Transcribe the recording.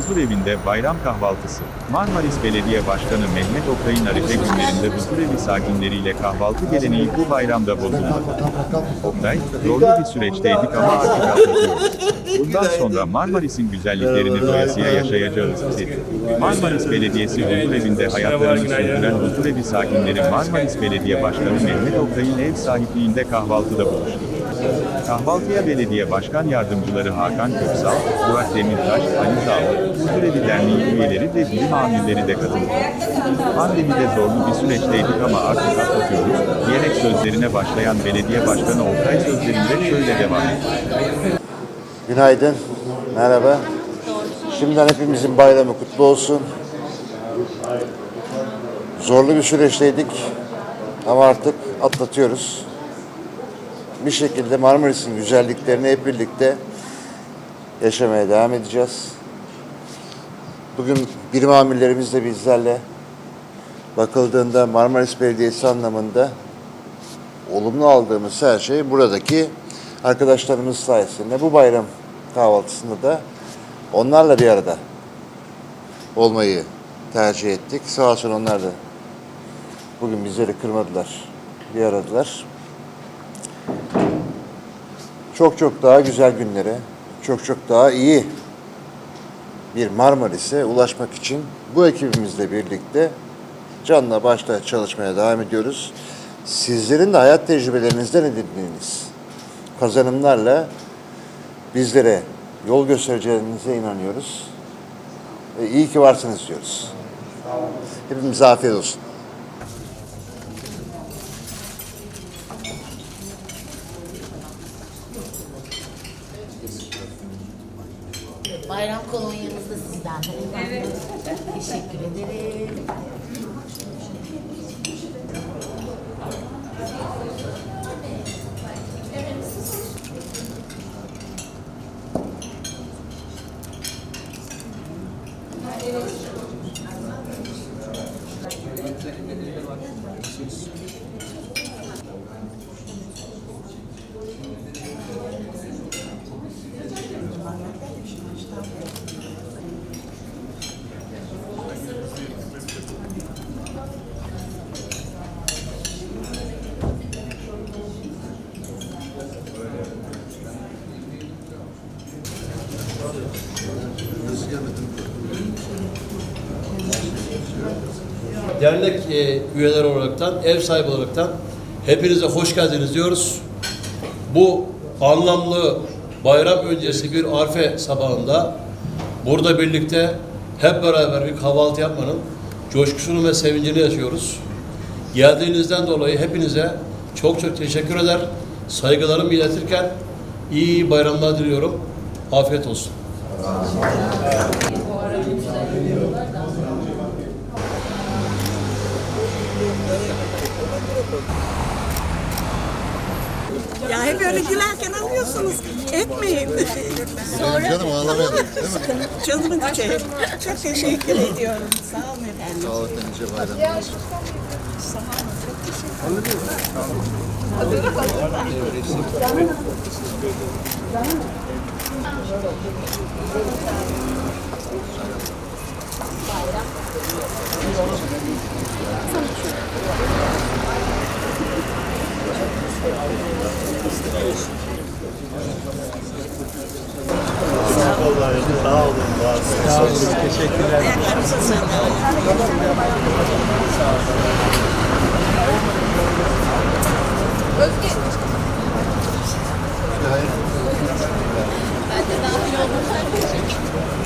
Huzur Evi'nde bayram kahvaltısı. Marmaris Belediye Başkanı Mehmet Oktay'ın Arife günlerinde huzurevi sakinleriyle kahvaltı geleneği bu bayramda bozulmadı. Oktay, zorlu bir süreçteydik ama artık atlatıyoruz. Bundan sonra Marmaris'in güzelliklerini doyasıya yaşayacağız dedi. Marmaris Belediyesi Huzur Evi'nde hayatlarını sürdüren huzurevi sakinleri Marmaris Belediye Başkanı Mehmet Oktay'ın ev sahipliğinde kahvaltıda buluştu. Kahvaltıya belediye başkan yardımcıları Hakan Köksal, Burak Demirtaş, Ali Dağlı, Huzurevi Derneği üyeleri ve bilim amirleri de katıldı. Pandemide zorlu bir süreçteydik ama artık atlatıyoruz, diyerek sözlerine başlayan belediye başkanı Oktay sözlerinde şöyle devam etti. Günaydın, merhaba. Şimdiden hepimizin bayramı kutlu olsun. Zorlu bir süreçteydik ama artık atlatıyoruz. Bir şekilde Marmaris'in güzelliklerini hep birlikte yaşamaya devam edeceğiz. Bugün birim amirlerimiz de bizlerle bakıldığında Marmaris Belediyesi anlamında olumlu aldığımız her şey buradaki arkadaşlarımız sayesinde bu bayram kahvaltısında da onlarla bir arada olmayı tercih ettik. Sağ olsun onlar da bugün bizleri kırmadılar, bir aradılar. Çok çok daha güzel günlere, çok çok daha iyi bir Marmaris'e ulaşmak için bu ekibimizle birlikte canla başla çalışmaya devam ediyoruz. Sizlerin de hayat tecrübelerinizden edindiğiniz kazanımlarla bizlere yol göstereceğinize inanıyoruz. Ve iyi ki varsınız diyoruz. Hepimize afiyet olsun. Bayram kolonyamız da sizden. Evet. Teşekkür ederim. Dernek e, üyeleri olaraktan, ev sahibi olaraktan hepinize hoş geldiniz diyoruz. Bu anlamlı bayram öncesi bir arfe sabahında burada birlikte hep beraber bir kahvaltı yapmanın coşkusunu ve sevincini yaşıyoruz. Geldiğinizden dolayı hepinize çok çok teşekkür eder. Saygılarımı iletirken iyi bayramlar diliyorum. Afiyet olsun. Ya hep öyle gülerken alıyorsunuz. Etmeyin. Sonra... Canım ağlamayalım değil mi? Canımın içi. Çok teşekkür ediyorum. Sağ olun efendim. Sağlıkla nice bayramlar. Sağ olun. Sağ olun. Teşekkürler. Özge. Ben de dahil oldum.